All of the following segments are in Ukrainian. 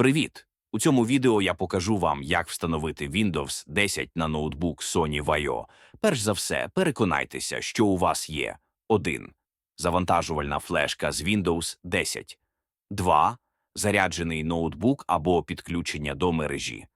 Привіт! У цьому відео я покажу вам, як встановити Windows 10 на ноутбук Sony Vaio. Перш за все, переконайтеся, що у вас є 1. Завантажувальна флешка з Windows 10. 2. Заряджений ноутбук або підключення до мережі.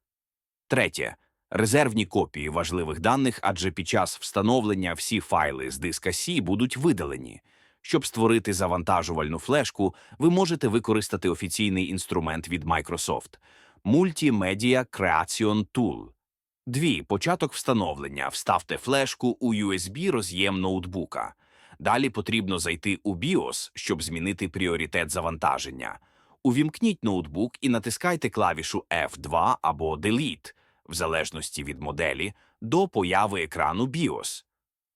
Третє. Резервні копії важливих даних, адже під час встановлення всі файли з диска C будуть видалені. Щоб створити завантажувальну флешку, ви можете використати офіційний інструмент від Microsoft – Multimedia Creation Tool. Дві. Початок встановлення. Вставте флешку у USB-роз'єм ноутбука. Далі потрібно зайти у BIOS, щоб змінити пріоритет завантаження. Увімкніть ноутбук і натискайте клавішу F2 або Delete, в залежності від моделі, до появи екрану BIOS.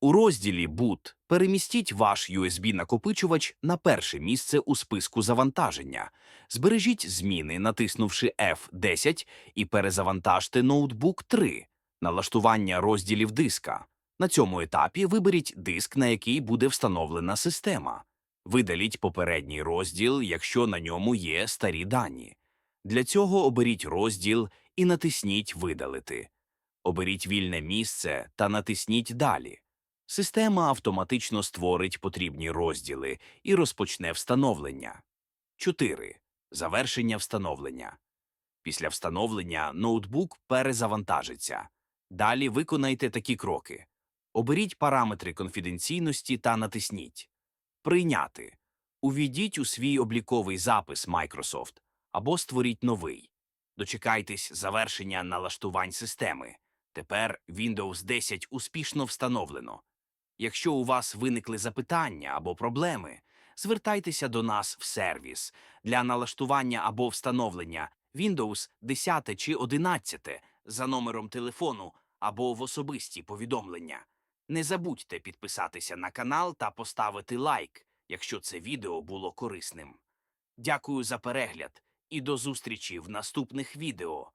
У розділі Boot перемістіть ваш USB-накопичувач на перше місце у списку завантаження. Збережіть зміни, натиснувши F10 і перезавантажте ноутбук 3. Налаштування розділів диска. На цьому етапі виберіть диск, на який буде встановлена система. Видаліть попередній розділ, якщо на ньому є старі дані. Для цього оберіть розділ і натисніть Видалити. Оберіть вільне місце та натисніть Далі. Система автоматично створить потрібні розділи і розпочне встановлення. 4. Завершення встановлення. Після встановлення ноутбук перезавантажиться. Далі виконайте такі кроки. Оберіть параметри конфіденційності та натисніть Прийняти. Увійдіть у свій обліковий запис Microsoft або створіть новий. Дочекайтесь завершення налаштувань системи. Тепер Windows 10 успішно встановлено. Якщо у вас виникли запитання або проблеми, звертайтеся до нас в сервіс для налаштування або встановлення Windows 10 чи 11 за номером телефону або в особисті повідомлення. Не забудьте підписатися на канал та поставити лайк, якщо це відео було корисним. Дякую за перегляд і до зустрічі в наступних відео.